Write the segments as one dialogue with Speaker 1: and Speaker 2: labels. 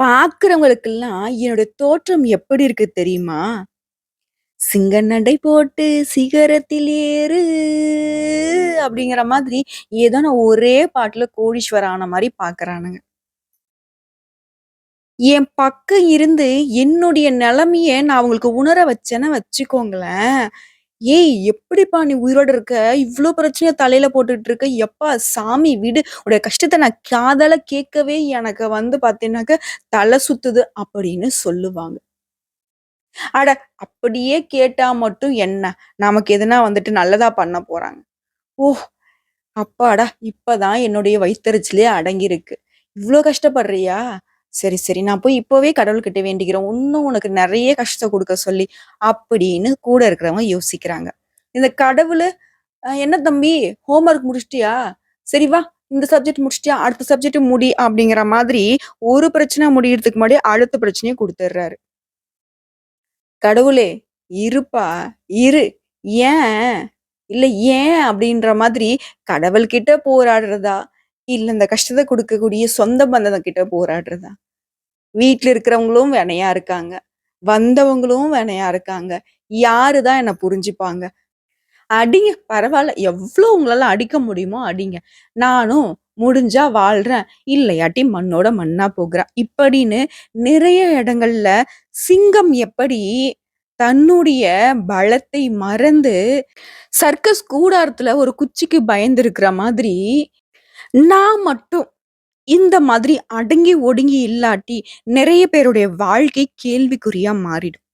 Speaker 1: பார்க்கிறவங்களுக்கெல்லாம் என்னோட தோற்றம் எப்படி இருக்கு தெரியுமா? "சிங்க நடை போட்டு சிகரத்தில் ஏறு" அப்படிங்கிற மாதிரி ஏதோ நான் ஒரே பாட்டுல கோடீஸ்வரம் ஆன மாதிரி பாக்குறானுங்க என் பக்கம் இருந்து என்னுடைய நிலைமைய நான் அவங்களுக்கு உணர வச்சேன்னு வச்சுக்கோங்களேன், "ஏய் எப்படிப்பா நீ உயிரோட இருக்க? இவ்வளோ பிரச்சனைய தலையில போட்டுட்டு இருக்க. எப்பா சாமி விடு. உடைய கஷ்டத்தை நான் காதால கேட்கவே எனக்கு வந்து பார்த்தீங்கன்னாக்க தலை சுத்துது" அப்படின்னு சொல்லுவாங்க. அட அப்படியே கேட்டா மட்டும் என்ன? நமக்கு எதுனா வந்துட்டு நல்லதா பண்ண போறாங்க. ஓ! அப்பாடா! இப்பதான் என்னுடைய வயிற்றுச்சிலே அடங்கியிருக்கு. இவ்ளோ கஷ்டப்படுறியா? சரி, சரி. நான் போய் இப்போவே கடவுள்கிட்ட வேண்டிக்கிறேன். இன்னும் உனக்கு நிறைய கஷ்டம் கொடுக்க சொல்லி, அப்படின்னு கூட இருக்கிறவங்க யோசிக்கிறாங்க. இந்த கடவுள் என்ன தம்பி ஹோம் ஒர்க் முடிச்சிட்டியா? சரி வா, இந்த சப்ஜெக்ட் முடிச்சிட்டியா? அடுத்த சப்ஜெக்ட் முடி" அப்படிங்கிற மாதிரி ஒரு பிரச்சனை முடியறதுக்கு முன்னாடி அடுத்த பிரச்சனையை குடுத்துடுறாரு. கடவுளே! இருப்பா, இரு. ஏன்? இல்லை ஏன் அப்படின்ற மாதிரி கடவுள்கிட்ட போராடுறதா? இல்ல இந்த கஷ்டத்தை கொடுக்கக்கூடிய சொந்த பந்தம் கிட்ட போராடுறதா? வீட்டில் இருக்கிறவங்களும் வினையா இருக்காங்க. வந்தவங்களும் வினையா இருக்காங்க. யாரு தான் என்னை புரிஞ்சுப்பாங்க? அடிங்க பரவாயில்ல எவ்வளோ உங்களால அடிக்க முடியுமோ அடிங்க. நானும் முடிஞ்சா வாழ்றேன். இல்லையாட்டி மண்ணோட மண்ணா போகிறேன் இப்படின்னு நிறைய இடங்கள்ல சிங்கம் எப்படி தன்னுடைய பலத்தை மறந்து சர்க்கஸ் கூடாரத்துல ஒரு குச்சிக்கு பயந்துருக்கிற மாதிரி, நான் மட்டும் இந்த மாதிரி அடங்கி ஒடுங்கி இல்லாட்டி நிறைய பேருடைய வாழ்க்கை கேள்விக்குறியா மாறிடும்.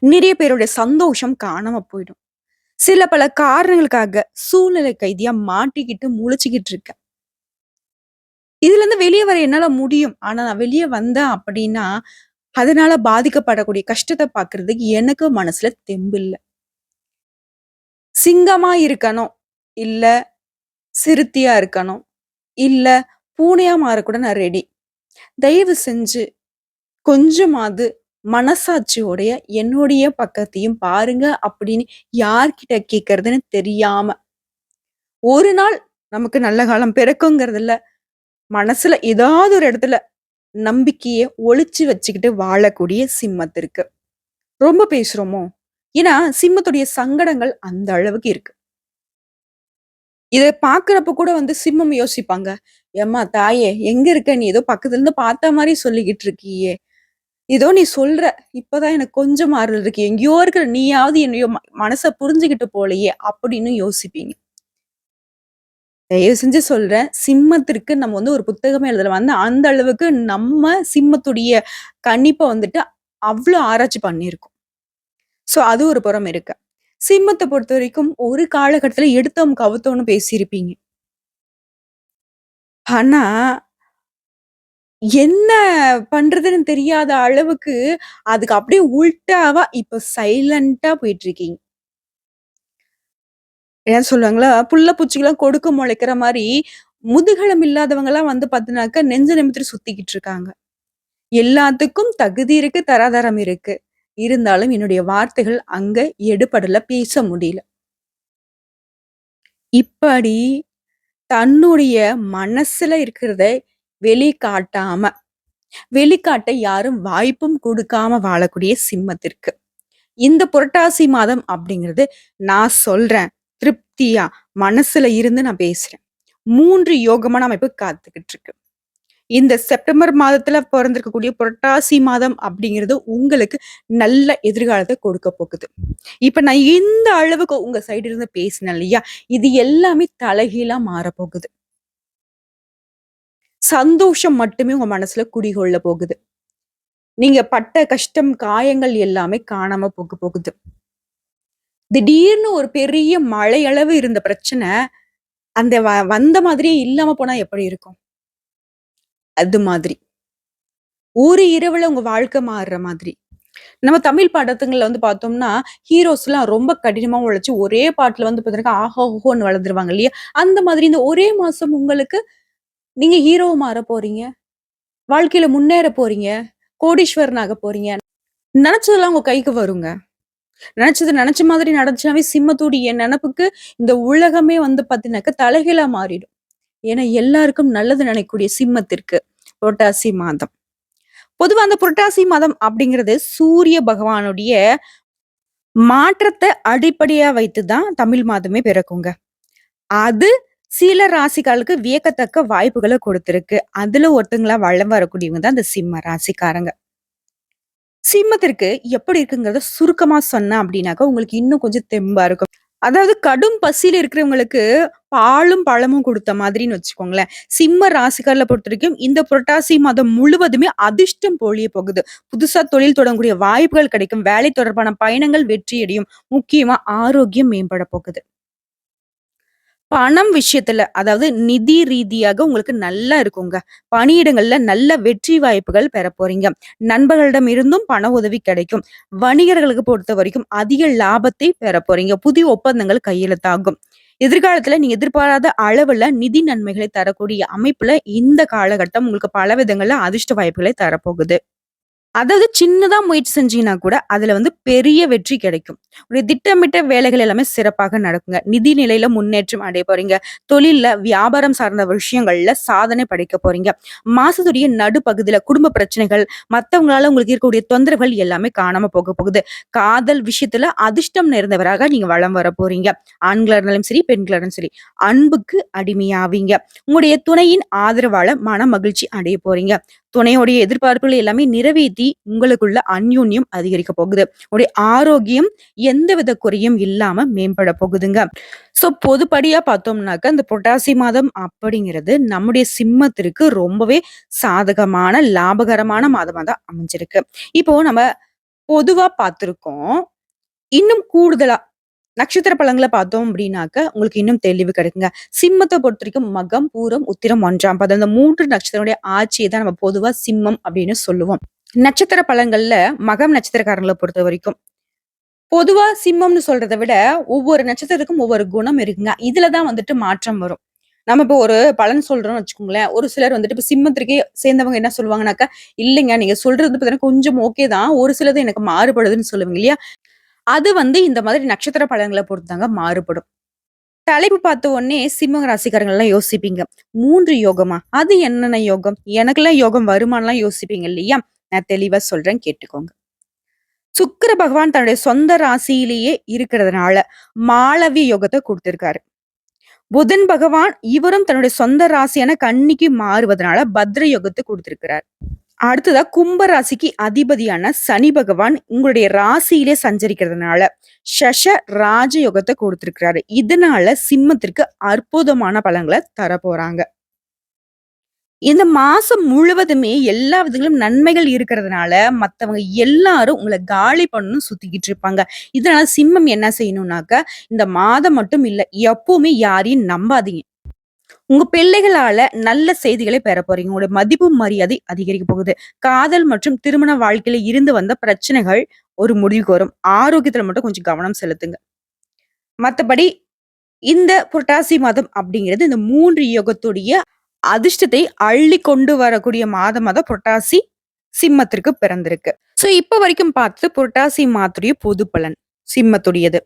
Speaker 1: நிறைய பேருடைய சந்தோஷம் காணாம போயிடும். சில பல காரணங்களுக்காக சூழ்நிலை கைதியா மாட்டிக்கிட்டு முழிச்சுக்கிட்டு இருக்கேன். இதுலருந்து வெளியே வர என்னால முடியும். ஆனா நான் வெளிய வந்தேன் அப்படின்னா, அதனால பாதிக்கப்படக்கூடிய கஷ்டத்தை பார்க்கறதுக்கு எனக்கு மனசுல தெம்பு சிங்கமா இருக்கணும். இல்ல சிறுத்தியா இருக்கணும். இல்லை பூனையாக மாறக்கூட நான் ரெடி. தயவு செஞ்சு கொஞ்சமாவது மனசாட்சியோடைய என்னுடைய பக்கத்தையும் பாருங்க அப்படின்னு யார்கிட்ட கேட்கறதுன்னு தெரியாம, ஒரு நாள் நமக்கு நல்ல காலம் பிறக்குங்கிறதுல, மனசுல ஏதாவது ஒரு இடத்துல நம்பிக்கையை ஒழிச்சு வச்சுக்கிட்டு வாழக்கூடிய சிம்மத்திற்கு. ரொம்ப பேசுறோமோ? ஏன்னா சிம்மத்துடைய சங்கடங்கள் அந்த அளவுக்கு இருக்கு. இதை பார்க்குறப்ப கூட வந்து சிம்மம் யோசிப்பாங்க. "எம்மா தாயே! எங்க இருக்க நீ? ஏதோ பக்கத்துல இருந்து பார்த்த மாதிரி சொல்லிக்கிட்டு இருக்கியே! ஏதோ நீ சொல்ற. இப்பதான் எனக்கு கொஞ்சம் ஆறுதல் இருக்கு. எங்கேயோ இருக்கிற நீயாவது என்னையோ ம புரிஞ்சுக்கிட்டு போலையே அப்படின்னு யோசிப்பீங்க. தயவு செஞ்சு சொல்றேன். சிம்மத்திற்கு நம்ம வந்து ஒரு புத்தகமே எழுதல வந்து அந்த அளவுக்கு நம்ம சிம்மத்துடைய கணிப்ப வந்துட்டு அவ்வளோ ஆராய்ச்சி பண்ணியிருக்கோம். ஸோ அது ஒரு புறம் இருக்கு. சிம்மத்தை பொறுத்த வரைக்கும் ஒரு காலகட்டத்துல எடுத்தோம் கவுத்தோம்னு பேசியிருப்பீங்க. ஆனா என்ன பண்றதுன்னு தெரியாத அளவுக்கு, அதுக்கு அப்படியே உல்டாவா இப்ப போயிட்டு இருக்கீங்க என்ன சொல்லுவாங்களா, புள்ள பூச்சிக்கெல்லாம் கொடுக்க முளைக்கிற மாரி, இல்லாதவங்க எல்லாம் வந்து பார்த்தீங்கனாக்கா, நெஞ்ச நிமித்திரி சுத்திக்கிட்டு இருக்காங்க. எல்லாத்துக்கும் தகுதி இருக்கு, தராதரம் இருக்கு. இருந்தாலும் என்னுடைய வார்த்தைகள் அங்க எடுபடல, பேச முடியல. இப்படி தன்னுடைய மனசுல இருக்கிறத வெளிக்காட்டாம, வெளிக்காட்ட யாரும் வாய்ப்பும் கொடுக்காம வாழக்கூடிய சிம்மத்திற்கு. இந்த புரட்டாசி மாதம் அப்படிங்கிறது நான் சொல்றேன். திருப்தியா, மனசுல இருந்து நான் பேசுறேன். மூன்று யோகமான அமைப்பு காத்துக்கிட்டு இருக்கு. இந்த செப்டம்பர் மாதத்துல பிறந்திருக்கக்கூடிய புரட்டாசி மாதம் அப்படிங்கிறது உங்களுக்கு நல்ல எதிர்காலத்தை கொடுக்க போகுது. இப்ப நான் இந்த அளவுக்கு உங்க சைடு இருந்து பேசினேன் இல்லையா? இது எல்லாமே தலைகீழா மாறப்போகுது. சந்தோஷம் மட்டுமே உங்க மனசுல குடிகொள்ள போகுது. நீங்க பட்ட கஷ்டம், காயங்கள் எல்லாமே காணாம போக போகுது. திடீர்னு ஒரு பெரிய மழையளவு இருந்த பிரச்சனை, அந்த வந்த மாதிரியே இல்லாம போனா எப்படி இருக்கும்? அது மாதிரி. ஒரு இரவுல உங்க வாழ்க்கை மாறுற மாதிரி. நம்ம தமிழ் படத்துங்கள்ல வந்து பார்த்தோம்னா, ஹீரோஸ்லாம் ரொம்ப கடினமா உழைச்சு ஒரே பாட்டுல வந்து பார்த்தீங்கன்னா, ஆஹா! ஹோன்னு வளர்ந்துருவாங்க இல்லையா? அந்த மாதிரி இந்த ஒரே மாசம் உங்களுக்கு நீங்க ஹீரோ மாற போறீங்க. வாழ்க்கையில முன்னேற போறீங்க. கோடீஸ்வரன் ஆக போறீங்க. நினைச்சதெல்லாம் உங்க கைக்கு வருங்க. நினைச்சது நினைச்ச மாதிரி நடந்துச்சுனாவே என் நினப்புக்கு இந்த உலகமே வந்து பார்த்தீங்கன்னாக்க தலைகீழா மாறிடும். ஏன்னா எல்லாருக்கும் நல்லது நினைக்கக்கூடிய சிம்மத்திற்கு புரட்டாசி மாதம். பொதுவா அந்த புரட்டாசி மாதம் அப்படிங்கிறது சூரிய பகவானுடைய மாற்றத்தை அடிப்படையா வைத்து தான் தமிழ் மாதமே பிறக்குங்க. அது சில ராசிகளுக்கு வியக்கத்தக்க வாய்ப்புகளை கொடுத்துருக்கு அதுல ஒருத்தங்களா வளம் வரக்கூடியவங்க தான் இந்த சிம்ம ராசிக்காரங்க. சிம்மத்திற்கு எப்படி இருக்குங்கிறத சுருக்கமா சொன்னேன் அப்படின்னாக்கா, உங்களுக்கு இன்னும் கொஞ்சம் தெம்பா இருக்கும். அதாவது கடும் பசியில இருக்கிறவங்களுக்கு பாலும், பழமும் கொடுத்த மாதிரின்னு வச்சுக்கோங்களேன். சிம்ம ராசிகர்ல பொறுத்த வரைக்கும் இந்த புரட்டாசி மாதம் முழுவதுமே அதிர்ஷ்டம் பொழிய போகுது. புதுசா தொழில் தொடங்கக்கூடிய வாய்ப்புகள் கிடைக்கும். வேலை தொடர்பான பயணங்கள் வெற்றியடையும். முக்கியமா ஆரோக்கியம் மேம்பட போகுது. பணம் விஷயத்துல, அதாவது நிதி ரீதியாக உங்களுக்கு நல்லா இருக்குங்க. பணியிடங்கள்ல நல்ல வெற்றி வாய்ப்புகள் பெற போறீங்க. நண்பர்களிடம் இருந்தும் பண உதவி கிடைக்கும். வணிகர்களுக்கு பொறுத்த வரைக்கும் அதிக லாபத்தை பெற போறீங்க. புதிய ஒப்பந்தங்கள் கையெழுத்தாகும். எதிர்காலத்துல நீங்க எதிர்பாராத அளவுல நிதி நன்மைகளை தரக்கூடிய அமைப்புல இந்த காலகட்டம் உங்களுக்கு பல விதங்கள்ல அதிர்ஷ்ட வாய்ப்புகளை தரப்போகுது. அதாவது சின்னதா முயற்சி செஞ்சீங்கன்னா கூட, அதுல வந்து பெரிய வெற்றி கிடைக்கும். ஒரு திட்டமிட்ட வேலைகள் எல்லாமே சிறப்பாக நடக்குங்க. நிதி நிலையில முன்னேற்றம் அடைய போறீங்க. தொழில்ல, வியாபாரம் சார்ந்த விஷயங்கள்ல சாதனை படைக்க போறீங்க. மாசத்துடைய நடுப்பகுதியில குடும்ப பிரச்சனைகள், மத்தவங்களால உங்களுக்கு இருக்கக்கூடிய தொந்தரவுகள் எல்லாமே காணாம போக போகுது. காதல் விஷயத்துல அதிர்ஷ்டம் நிறைந்தவராக நீங்க வலம் வர போறீங்க. ஆண்களா இருந்தாலும் சரி, பெண்களா இருந்தாலும் சரி. அன்புக்கு அடிமையாவீங்க. உங்களுடைய துணையின் ஆதரவால மன மகிழ்ச்சி அடைய போறீங்க. துணையோடைய எதிர்பார்ப்புகள் எல்லாமே நிறைவேத்தி உங்களுக்குள்ள அந்யூன்யம் அதிகரிக்க போகுது. உடைய ஆரோக்கியம் எந்தவித குறையும் இல்லாம மேம்பட போகுதுங்க. ஸோ பொதுப்படியா பார்த்தோம்னாக்க, இந்த புரட்டாசி மாதம் அப்படிங்கிறது நம்முடைய சிம்மத்திற்கு ரொம்பவே சாதகமான, லாபகரமான மாதமாக தான் அமைஞ்சிருக்கு. இப்போ நம்ம பொதுவா பார்த்துருக்கோம் இன்னும் கூடுதலா நட்சத்திர பழங்களை பார்த்தோம் அப்படின்னாக்க, உங்களுக்கு இன்னும் தெளிவு கிடைக்குங்க. சிம்மத்தை பொறுத்த வரைக்கும் மகம், பூரம், உத்திரம், ஒன்றாம் பதம் இந்த 3 நட்சத்திரங்களுடைய ஆட்சியை தான் நம்ம பொதுவா சிம்மம் அப்படின்னு சொல்லுவோம். நட்சத்திர பலன்கள்ல மகம் நட்சத்திரக்காரங்களை பொறுத்த வரைக்கும் பொதுவா சிம்மம்னு சொல்றதை விட, ஒவ்வொரு நட்சத்திரத்துக்கும் ஒவ்வொரு குணம் இருக்குங்க. இதுலதான் வந்துட்டு மாற்றம் வரும். நம்ம இப்போ ஒரு பலன் சொல்றோம்னு வச்சுக்கோங்களேன். ஒரு சிலர் வந்துட்டு இப்ப சிம்மத்திற்கே சேர்ந்தவங்க என்ன சொல்லுவாங்கனாக்கா, "இல்லைங்க நீங்க சொல்றது பார்த்தீங்கன்னா கொஞ்சம் ஓகே தான். ஒரு சிலது எனக்கு மாறுபடுதுன்னு" சொல்லுவீங்க இல்லையா? அது வந்து இந்த மாதிரி நட்சத்திர பலன்கள பொறுத்தாங்க மாறுபடும். தலைப்பு பார்த்த உடனே சிம்ம ராசிக்காரங்கள்லாம் யோசிப்பீங்க. மூன்று யோகமா? அது என்னென்ன யோகம்? எனக்கெல்லாம் யோகம் வருமானலாம் யோசிப்பீங்க இல்லையா? நான் தெளிவா சொல்றேன் கேட்டுக்கோங்க. சுக்கிர பகவான் தன்னுடைய சொந்த ராசியிலேயே இருக்கிறதுனால, மாளவிய யோகத்தை குடுத்திருக்காரு. புதன் பகவான் இவரும் தன்னுடைய சொந்த ராசியான கன்னிக்கு மாறுவதனால பத்ர யோகத்தை கொடுத்திருக்கிறார் அடுத்ததா கும்ப ராசிக்கு அதிபதியான சனி பகவான் உங்களுடைய ராசியிலே சஞ்சரிக்கிறதுனால, சஷ ராஜ கொடுத்திருக்கிறாரு இதனால சிம்மத்திற்கு அற்புதமான பலங்களை தர போறாங்க இந்த மாசம் முழுவதுமே எல்லா விதங்களும் நன்மைகள் இருக்கிறதுனால, மத்தவங்க எல்லாரும் உங்களை காலி பண்ணணும்னு சுத்திக்கிட்டு இருப்பாங்க. இதனால சிம்மம் என்ன செய்யணும்னாக்க, இந்த மாதம் மட்டும் இல்ல, எப்பவுமே யாரையும் நம்பாதீங்க. உங்க பிள்ளைகளால நல்ல செய்திகளை பெற போறீங்க. உங்களுடைய மதிப்பு, மரியாதை அதிகரிக்க போகுது. காதல் மற்றும் திருமண வாழ்க்கையில இருந்து வந்த பிரச்சனைகள் ஒரு முடிவுக்கு வரும். ஆரோக்கியத்துல மட்டும் கொஞ்சம் கவனம் செலுத்துங்க. மத்தபடி இந்த புரட்டாசி மாதம் அப்படிங்கிறது இந்த மூன்று யோகத்துடைய அதிர்ஷ்டத்தை அள்ளி கொண்டு வரக்கூடிய மாதமாக தான் புரட்டாசி சிம்மத்திற்கு பிறந்திருக்கு. ஸோ இப்போ வரைக்கும் பார்த்தது புரட்டாசி மாத்துடைய பொது பலன். சிம்மத்துடையது.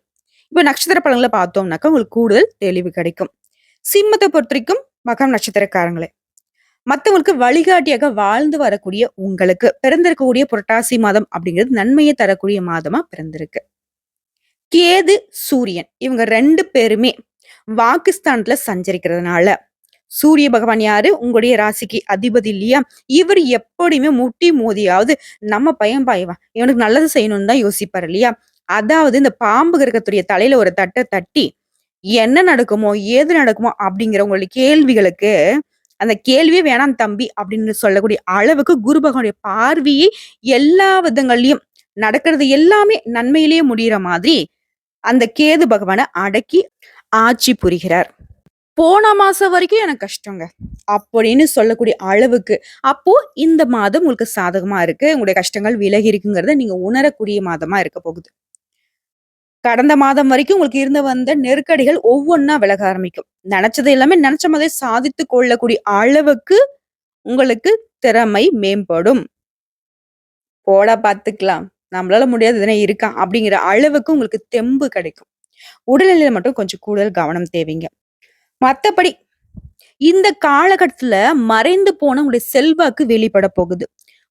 Speaker 1: இப்போ நட்சத்திர பலன்களை பார்த்தோம்னாக்கா, உங்களுக்கு கூடுதல் தெளிவு கிடைக்கும். சிம்மத்தை பொறுத்த வரைக்கும் மகம் நட்சத்திரக்காரங்களே. மத்தவங்களுக்கு வழிகாட்டியாக வாழ்ந்து வரக்கூடிய உங்களுக்கு பிறந்திருக்கக்கூடிய புரட்டாசி மாதம் அப்படிங்கிறது நன்மையை தரக்கூடிய மாதமா பிறந்திருக்கு. கேது, சூரியன் இவங்க ரெண்டு பேருமே வாக்குஸ்தானத்துல சஞ்சரிக்கிறதுனால, சூரிய பகவான் யாரு? உங்களுடைய ராசிக்கு அதிபதி இல்லையா? இவர் எப்படியுமே முட்டி மோதியாவது நம்ம பயம் இவன். இவனுக்கு நல்லது செய்யணும்னு தான் யோசிப்பார் இல்லையா? அதாவது இந்த பாம்பு கிரகத்துடைய தலையில ஒரு தட்டை தட்டி, என்ன நடக்குமோ, ஏது நடக்குமோ அப்படிங்கிற உங்களுடைய கேள்விகளுக்கு, அந்த கேள்வியே வேணாம் தம்பி அப்படின்னு சொல்லக்கூடிய அளவுக்கு குரு பகவானுடைய பார்வையை எல்லா விதங்கள்லயும் நடக்கிறது எல்லாமே நன்மையிலேயே முடிகிற மாதிரி, அந்த கேது பகவானை அடக்கி ஆட்சி புரிகிறார். போன மாசம் வரைக்கும் எனக்கு கஷ்டங்க. அப்படின்னு சொல்லக்கூடிய அளவுக்கு, அப்போ இந்த மாதம் உங்களுக்கு சாதகமா இருக்கு. உங்களுடைய கஷ்டங்கள் விலகி இருக்குங்கிறத நீங்க உணரக்கூடிய மாதமா இருக்க போகுது. கடந்த மாதம் வரைக்கும் உங்களுக்கு இருந்து வந்த நெருக்கடிகள் ஒவ்வொன்னா விலக ஆரம்பிக்கும். நினைச்சது எல்லாமே நினைச்ச மாதிரி சாதித்து கொள்ளக்கூடிய அளவுக்கு உங்களுக்கு திறமை மேம்படும். போட பார்த்துக்கலாம். நம்மளால முடியாது எதுனா இருக்கா? அப்படிங்கிற அளவுக்கு உங்களுக்கு தெம்பு கிடைக்கும். உடல்நிலையில மட்டும் கொஞ்சம் கூடுதல் கவனம் தேவைங்க. மத்தபடி இந்த காலகட்டத்துல மறைந்து போன உங்களுடைய செல்வாக்கு வெளிப்பட போகுது.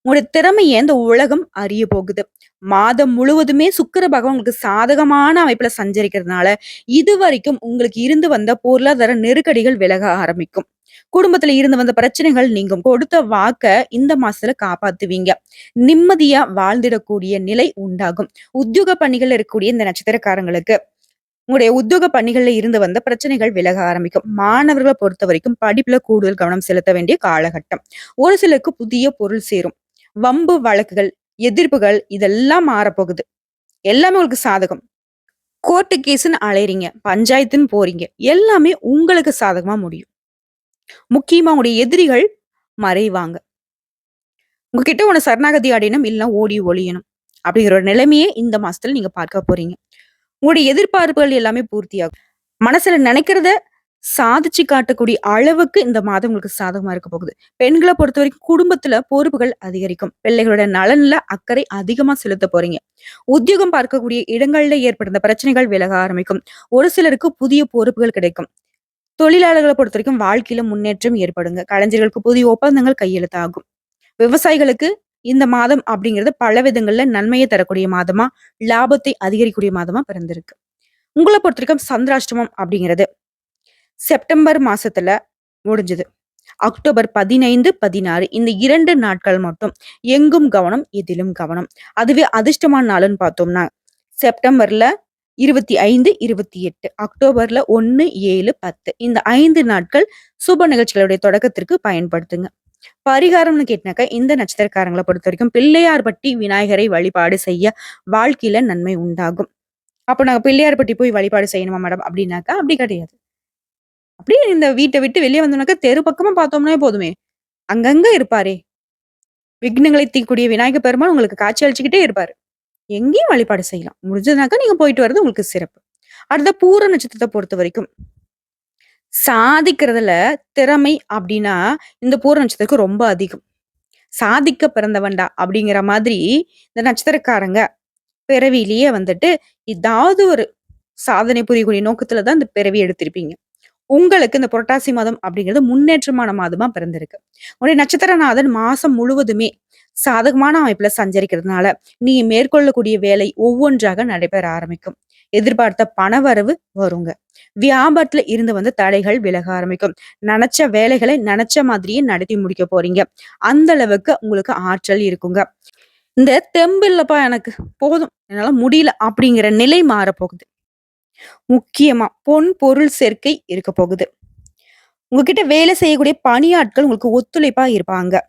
Speaker 1: உங்களுடைய திறமையை இந்த உலகம் அறிய போகுது. மாதம் முழுவதுமே சுக்கர பகவான் உங்களுக்கு சாதகமான அமைப்புல சஞ்சரிக்கிறதுனால, இதுவரைக்கும் உங்களுக்கு இருந்து வந்த பொருளாதார நெருக்கடிகள் விலக ஆரம்பிக்கும். குடும்பத்துல இருந்து வந்த பிரச்சனைகள் நீங்கும். கொடுத்த வாக்க இந்த மாசத்துல காப்பாத்துவீங்க. நிம்மதியா வாழ்ந்திடக்கூடிய நிலை உண்டாகும். உத்தியோக பணிகள்ல இருக்கக்கூடிய இந்த நட்சத்திரக்காரங்களுக்கு உங்களுடைய உத்தியோக பணிகள்ல இருந்து வந்த பிரச்சனைகள் விலக ஆரம்பிக்கும். மாணவர்களை பொறுத்த வரைக்கும் படிப்புல கூடுதல் கவனம் செலுத்த வேண்டிய காலகட்டம். ஒரு சிலருக்கு புதிய பொருள் சேரும். வம்பு வழக்குகள், எதிர்ப்புகள் இதெல்லாம் மாறப்போகுது. எல்லாமே உங்களுக்கு சாதகம். கோர்ட்டு கேஸ்ன்னு அலையிறீங்க பஞ்சாயத்துன்னு போறீங்க. எல்லாமே உங்களுக்கு சாதகமா முடியும். முக்கியமா உங்களுடைய எதிரிகள் மறைவாங்க. உங்ககிட்ட உன சரணாகதி அடையணும், இல்லைன்னா ஓடி ஒளியணும். அப்படிங்கிற ஒரு நிலைமையே இந்த மாசத்துல நீங்க பார்க்க போறீங்க. உங்களுடைய எதிர்பார்ப்புகள் எல்லாமே பூர்த்தியாகும். மனசுல நினைக்கிறத சாதிச்சு காட்டக்கூடிய அளவுக்கு இந்த மாதம் உங்களுக்கு சாதகமா இருக்க போகுது. பெண்கள பொறுத்தவரைக்கும் குடும்பத்துல பொறுப்புகள் அதிகரிக்கும். பிள்ளைகளோட நலன்ல அக்கறை அதிகமா செலுத்த போறீங்க. உத்தியோகம் பார்க்கக்கூடிய இடங்கள்ல ஏற்படுத்த பிரச்சனைகள் விலக ஆரம்பிக்கும். ஒரு சிலருக்கு புதிய பொறுப்புகள் கிடைக்கும். தொழிலாளர்களை பொறுத்த வரைக்கும் வாழ்க்கையில முன்னேற்றம் ஏற்படுங்க. கலைஞர்களுக்கு புதிய ஒப்பந்தங்கள் கையெழுத்தாகும். விவசாயிகளுக்கு இந்த மாதம் அப்படிங்கிறது பல விதங்கள்ல நன்மையை தரக்கூடிய மாதமா, லாபத்தை அதிகரிக்கக்கூடிய மாதமா பிறந்திருக்கு. உங்கள பொறுத்தவரைக்கும் சந்திராஷ்டமம் அப்படிங்கிறது செப்டம்பர் மாசத்துல முடிஞ்சது. அக்டோபர் 15, 16 இந்த இரண்டு நாட்கள் மட்டும் எங்கும் கவனம், எதிலும் கவனம். அதுவே அதிர்ஷ்டமான நாளுன்னு பார்த்தோம்னா, செப்டம்பர்ல 25, 28 அக்டோபர்ல 1, 7, 10 இந்த ஐந்து நாட்கள் சுப நிகழ்ச்சிகளுடைய தொடக்கத்திற்கு பயன்படுத்துங்க. பரிகாரம்னு கேட்டாக்க இந்த நட்சத்திரக்காரங்களை பொறுத்த வரைக்கும் பிள்ளையார்பட்டி விநாயகரை வழிபாடு செய்ய வாழ்க்கையில நன்மை உண்டாகும். அப்போ நாங்கள் பிள்ளையார்பட்டி போய் வழிபாடு செய்யணுமா மேடம்? அப்படின்னாக்கா அப்படி கிடையாது. அப்படியே இந்த வீட்டை விட்டு வெளியே வந்தோம்னாக்கா தெரு பக்கமா பார்த்தோம்னா போதுமே. அங்கங்க இருப்பாரே. விக்னங்களை தீக்கூடிய விநாயகர் பெருமான் உங்களுக்கு காட்சி அளிச்சுக்கிட்டே இருப்பாரு. எங்கேயும் வழிபாடு செய்யலாம். முடிஞ்சதுனாக்கா நீங்க போயிட்டு வர்றது உங்களுக்கு சிறப்பு. அடுத்த பூர பொறுத்த வரைக்கும் சாதிக்கிறதுல திறமை அப்படின்னா, இந்த பூர நட்சத்திரத்துக்கு ரொம்ப அதிகம். சாதிக்க பிறந்தவன்டா அப்படிங்கிற மாதிரி இந்த நட்சத்திரக்காரங்க பிறவியிலேயே வந்துட்டு ஏதாவது ஒரு சாதனை புரியக்கூடிய நோக்கத்துல தான் இந்த பிறவி எடுத்திருப்பீங்க. உங்களுக்கு இந்த புரட்டாசி மாதம் அப்படிங்கிறது முன்னேற்றமான மாதமா பிறந்திருக்கு. உடைய நட்சத்திரநாதன் மாசம் முழுவதுமே சாதகமான அமைப்புல சஞ்சரிக்கிறதுனால, நீ மேற்கொள்ளக்கூடிய வேலை ஒவ்வொன்றாக நடைபெற ஆரம்பிக்கும். எதிர்பார்த்த பணவரவு வருங்க. வியாபாரத்துல இருந்து வந்து தடைகள் விலக ஆரம்பிக்கும். நினைச்ச வேலைகளை நினைச்ச மாதிரியே நடத்தி முடிக்க போறீங்க. அந்த அளவுக்கு உங்களுக்கு ஆற்றல் இருக்குங்க. இந்த தெம்பு இல்லப்பா எனக்கு. போதும். என்னால முடியல அப்படிங்கிற நிலை மாறப்போகுது. முக்கியமா பொன் பொருள் சேர்க்கை இருக்க போகுது. உங்ககிட்ட வேலை செய்யக்கூடிய பணியாட்கள் உங்களுக்கு ஒத்துழைப்பா இருப்பாங்க.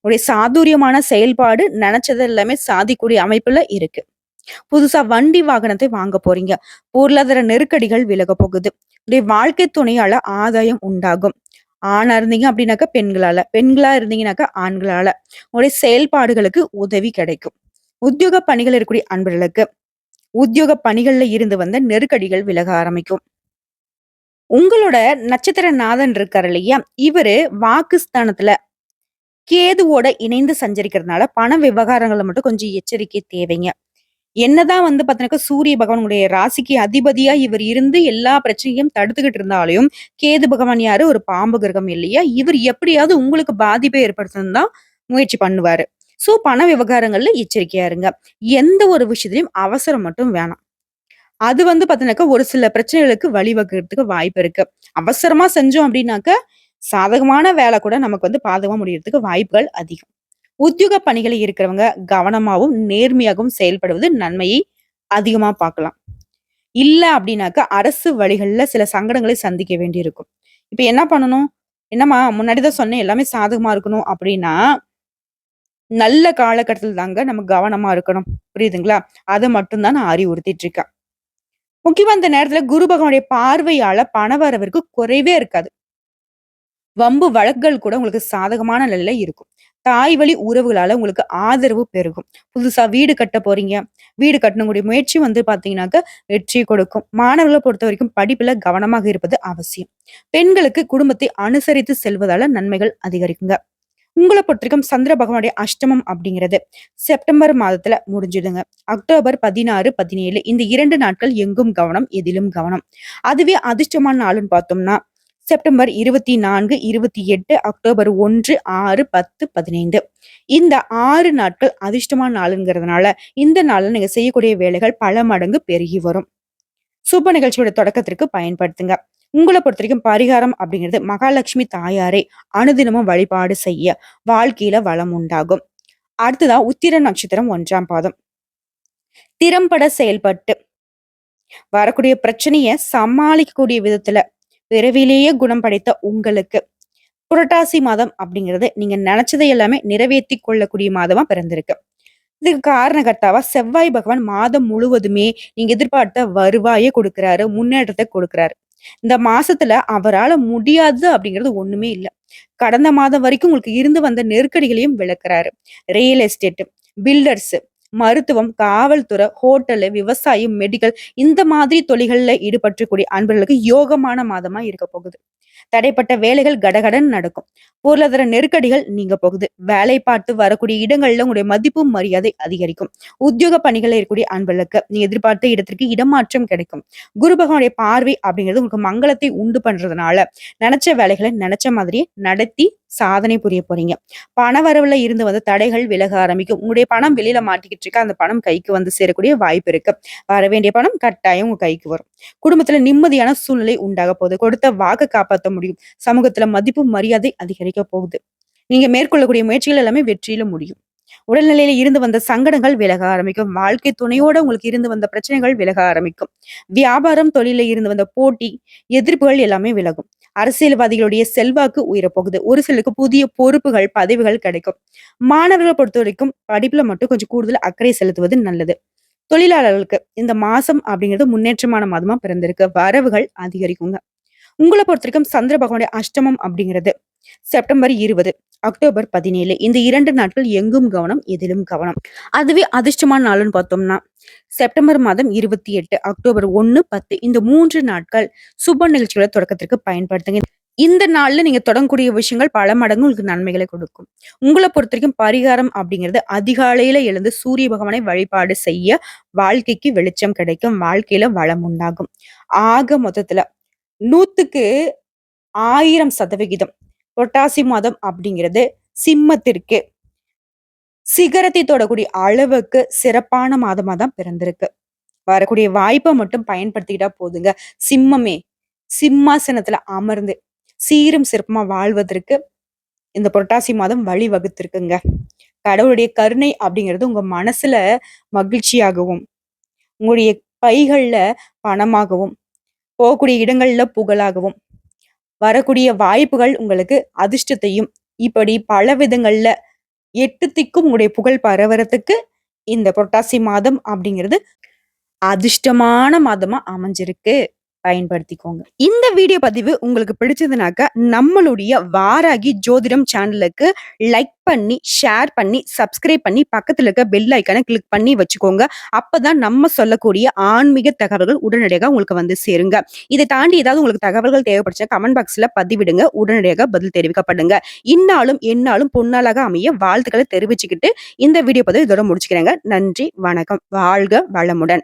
Speaker 1: உங்களுடைய சாதுரியமான செயல்பாடு நினைச்சது எல்லாமே சாதிக்கூடிய அமைப்புல இருக்கு. புதுசா வண்டி வாகனத்தை வாங்க போறீங்க. பொருளாதார நெருக்கடிகள் விலக போகுது. உடைய வாழ்க்கை துணையால ஆதாயம் உண்டாகும். ஆணா இருந்தீங்க அப்படின்னாக்கா பெண்களால, பெண்களா இருந்தீங்கன்னாக்கா ஆண்களால. உங்களுடைய செயல்பாடுகளுக்கு உதவி கிடைக்கும். உத்தியோக பணிகள் இருக்கக்கூடிய அன்பர்களுக்கு, உத்தியோக பணிகள்ல இருந்து வந்த நெருக்கடிகள் விலக ஆரம்பிக்கும். உங்களோட நட்சத்திர நாதன் இருக்காரு இல்லையா? இவரு வாக்குஸ்தானத்துல கேதுவோட இணைந்து சஞ்சரிக்கிறதுனால பண விவகாரங்களை மட்டும் கொஞ்சம் எச்சரிக்கை தேவைங்க. என்னதான் வந்து பார்த்தீங்கன்னா சூரிய பகவானுடைய ராசிக்கு அதிபதியா இவர் இருந்து எல்லா பிரச்சனையும் தடுத்துக்கிட்டு இருந்தாலையும் கேது பகவான் யாரு? ஒரு பாம்பு கிரகம் இல்லையா? இவர் எப்படியாவது உங்களுக்கு பாதிப்பை ஏற்படுத்தணும் தான் முயற்சி பண்ணுவாரு. ஸோ பண விவகாரங்கள்ல எச்சரிக்கையா இருங்க. எந்த ஒரு விஷயத்திலையும் அவசரம் மட்டும் வேணாம். அது வந்து பார்த்தீங்கன்னாக்கா, ஒரு சில பிரச்சனைகளுக்கு வழிவகுறதுக்கு வாய்ப்பு இருக்கு. அவசரமா செஞ்சோம் அப்படின்னாக்கா, சாதகமான வேலை கூட நமக்கு வந்து பாதகமா முடியறதுக்கு வாய்ப்புகள் அதிகம். உத்தியோக பணிகளில் இருக்கிறவங்க கவனமாவும், நேர்மையாகவும் செயல்படுவது நன்மையை அதிகமா பார்க்கலாம். இல்ல அப்படின்னாக்கா, அரசு வழிகள்ல சில சங்கடங்களை சந்திக்க வேண்டியிருக்கும். இப்ப என்ன பண்ணணும்? என்னம்மா முன்னாடி தான் சொன்னேன் எல்லாமே சாதகமா இருக்கணும் அப்படின்னா நல்ல காலகட்டத்தில் தாங்க நம்ம கவனமா இருக்கணும். புரியுதுங்களா? அதை மட்டும்தான் நான் அறிவுறுத்திட்டு இருக்கேன். முக்கியமா இந்த நேரத்துல குரு பகவானுடைய பார்வையால பணவரவிற்கு குறைவே இருக்காது. வம்பு வழக்குகள் கூட உங்களுக்கு சாதகமான நிலையில இருக்கும். தாய் வழி உறவுகளால உங்களுக்கு ஆதரவு பெருகும். புதுசா வீடு கட்ட போறீங்க. வீடு கட்டக்கூடிய முயற்சி வந்து பாத்தீங்கன்னாக்க வெற்றி கொடுக்கும். மாணவர்களை பொறுத்த வரைக்கும் படிப்புல கவனமாக இருப்பது அவசியம். பெண்களுக்கு குடும்பத்தை அனுசரித்து செல்வதால நன்மைகள் அதிகரிக்குங்க. உங்களை பொறுத்திருக்கும் சந்திர பகவானுடைய அஷ்டமம் அப்படிங்கிறது செப்டம்பர் மாதத்துல முடிஞ்சிடுங்க அக்டோபர் 16, 17 இந்த இரண்டு நாட்கள் எங்கும் கவனம், எதிலும் கவனம். அதுவே அதிர்ஷ்டமான நாளுன்னு பார்த்தோம்னா, செப்டம்பர் 24, 28, அக்டோபர் 1, 6, 10, 15 இந்த ஆறு நாட்கள் அதிர்ஷ்டமான நாளுங்கிறதுனால, இந்த நாள்ல நீங்க செய்யக்கூடிய வேலைகள் பல மடங்கு பெருகி வரும். சுப நிகழ்ச்சியோட தொடக்கத்திற்கு பயன்படுத்துங்க. உங்களை பொறுத்த வரைக்கும் பரிகாரம் அப்படிங்கிறது மகாலட்சுமி தாயாரை அனுதினமும் வழிபாடு செய்ய வாழ்க்கையில வளம் உண்டாகும். அடுத்ததா உத்திர நட்சத்திரம் ஒன்றாம் பாதம். திறம்பட செயல்பட்டு வரக்கூடிய பிரச்சனைய சமாளிக்கக்கூடிய விதத்துல பிறவிலேயே குணம் படைத்த உங்களுக்கு புரட்டாசி மாதம் அப்படிங்கிறது நீங்க நினைச்சதை எல்லாமே நிறைவேத்தி கொள்ளக்கூடிய மாதமா பிறந்திருக்கு. இதுக்கு காரணகர்த்தாவா செவ்வாய் பகவான் மாதம் முழுவதுமே நீங்க எதிர்பார்த்த வருவாயை கொடுக்கிறாரு, முன்னேற்றத்தை கொடுக்கிறாரு. இந்த மாசத்துல அவரால முடியாது அப்படிங்கிறது ஒண்ணுமே இல்ல. கடந்த மாதம் வரைக்கும் உங்களுக்கு இருந்து வந்த நெருக்கடிகளையும் விளக்குறாரு. ரியல் எஸ்டேட், பில்டர்ஸ், மருத்துவம், காவல்துறை, ஹோட்டலு, விவசாயம், மெடிக்கல் இந்த மாதிரி தொழில்கள்ல ஈடுபட்டக்கூடிய அன்பர்களுக்கு யோகமான மாதமா இருக்க போகுது. தடைப்பட்ட வேலைகள் கடகடன் நடக்கும். பொருளாதார நெருக்கடிகள் நீங்க போகுது. வேலை பார்த்து வரக்கூடிய இடங்கள்ல உங்களுடைய மதிப்பும், மரியாதை அதிகரிக்கும். உத்தியோக பணிகளில் இருக்கக்கூடிய அன்பர்களுக்கு நீங்க எதிர்பார்த்த இடத்திற்கு இடமாற்றம் கிடைக்கும். குரு பகவானுடைய பார்வை அப்படிங்கிறது உங்களுக்கு மங்களத்தை உண்டு பண்றதுனால, நினைச்ச வேலைகளை நினைச்ச மாதிரியே நடத்தி சாதனை புரிய போறீங்க. பண வரவுல இருந்து வந்து தடைகள் விலக ஆரம்பிக்கும். உங்களுடைய பணம் வெளியில மாட்டிக்கிட்டு இருக்க அந்த பணம் கைக்கு வந்து சேரக்கூடிய வாய்ப்பு இருக்கு. வர வேண்டிய பணம் கட்டாயம் உங்க கைக்கு வரும். குடும்பத்துல நிம்மதியான சூழ்நிலை உண்டாக போகுது. கொடுத்த வாக்கு காப்பாத்த முடியும். சமூகத்துல மதிப்பு, மரியாதை அதிகரிக்க போகுது. நீங்க மேற்கொள்ளக்கூடிய முயற்சிகள் எல்லாமே வெற்றியில முடியும். உடல்நிலையில இருந்து வந்த சங்கடங்கள் விலக ஆரம்பிக்கும். வாழ்க்கை துணையோட உங்களுக்கு இருந்து வந்த பிரச்சனைகள் விலக ஆரம்பிக்கும். வியாபாரம், தொழில இருந்து வந்த போட்டி, எதிர்ப்புகள் எல்லாமே விலகும். அரசியல்வாதிகளுடைய செல்வாக்கு உயரப்போகுது ஒரு சிலருக்கு புதிய பொறுப்புகள், பதவிகள் கிடைக்கும். மாணவர்கள பொறுத்தவரைக்கும் படிப்புல மட்டும் கொஞ்சம் கூடுதல் அக்கறை செலுத்துவது நல்லது. தொழிலாளர்களுக்கு இந்த மாசம் அப்படிங்கிறது முன்னேற்றமான மாதமா பிறந்திருக்கு. வரவுகள் அதிகரிக்குங்க. உங்களை பொறுத்தவரைக்கும் சந்திர பகவானுடைய அஷ்டமம் அப்படிங்கிறது செப்டம்பர் 20, அக்டோபர் 17 இந்த இரண்டு நாட்கள் எங்கும் கவனம், எதிலும் கவனம். அதுவே அதிர்ஷ்டமான நாள்னு பார்த்தோம்னா, செப்டம்பர் மாதம் 28, அக்டோபர் 1, 10 இந்த மூன்று நாட்கள் சுப நிகழ்ச்சிகளை தொடக்கத்திற்கு பயன்படுத்துங்க. இந்த நாள்ல நீங்க தொடங்கக்கூடிய விஷயங்கள் பல மடங்கு உங்களுக்கு நன்மைகளை கொடுக்கும். உங்களை பொறுத்த வரைக்கும் பரிகாரம் அப்படிங்கிறது அதிகாலையில எழுந்து சூரிய பகவானை வழிபாடு செய்ய வாழ்க்கைக்கு வெளிச்சம் கிடைக்கும். வாழ்க்கையில வளம் உண்டாகும். ஆக மொத்தத்துல 100க்கு 1000% புரட்டாசி மாதம் அப்படிங்கிறது சிம்மத்திற்கு சிகரத்தை தொடக்கூடிய அளவுக்கு சிறப்பான மாதமாக தான் பிறந்திருக்கு. வரக்கூடிய வாய்ப்பை மட்டும் பயன்படுத்திக்கிட்டா போதுங்க. சிம்மமே சிம்மாசனத்துல அமர்ந்து சீரும் சிறப்புமா வாழ்வதற்கு இந்த புரட்டாசி மாதம் வழி வகுத்திருக்குங்க. கடவுளுடைய கருணை அப்படிங்கிறது உங்க மனசுல மகிழ்ச்சியாகவும், உங்களுடைய பைகள்ல பணமாகவும், போகக்கூடிய இடங்கள்ல புகழாகவும், வரக்கூடிய வாய்ப்புகள் உங்களுக்கு அதிர்ஷ்டத்தையும், இப்படி பல விதங்கள்ல எட்டு திக்கும் உங்களுடைய புகழ் பரவறதுக்கு இந்த புரட்டாசி மாதம் அப்படிங்கிறது அதிர்ஷ்டமான மாதமா அமைஞ்சிருக்கு. பயன்படுத்திக்கோங்க. இந்த வீடியோ பதிவு உங்களுக்கு பிடிச்சதுனாக்க, நம்மளுடைய வாராகி ஜோதிடம் சேனலுக்கு லைக் பண்ணி, ஷேர் பண்ணி, சப்ஸ்கிரைப் பண்ணி, பக்கத்தில் இருக்க பெல் ஐக்கனை கிளிக் பண்ணி வச்சுக்கோங்க. அப்பதான் நம்ம சொல்லக்கூடிய ஆன்மீக தகவல்கள் உடனடியாக உங்களுக்கு வந்து சேருங்க. இதை தாண்டி ஏதாவது உங்களுக்கு தகவல்கள் தேவைப்படுச்சா கமெண்ட் பாக்ஸ்ல பதிவிடுங்க. உடனடியாக பதில் தெரிவிக்கப்படுங்க. இன்னாலும் என்னாலும் பொன்னாளாக அமைய வாழ்த்துக்களை தெரிவிச்சுக்கிட்டு, இந்த வீடியோ பதிவு இதோட முடிச்சுக்கிறேங்க. நன்றி, வணக்கம். வாழ்க வளமுடன்.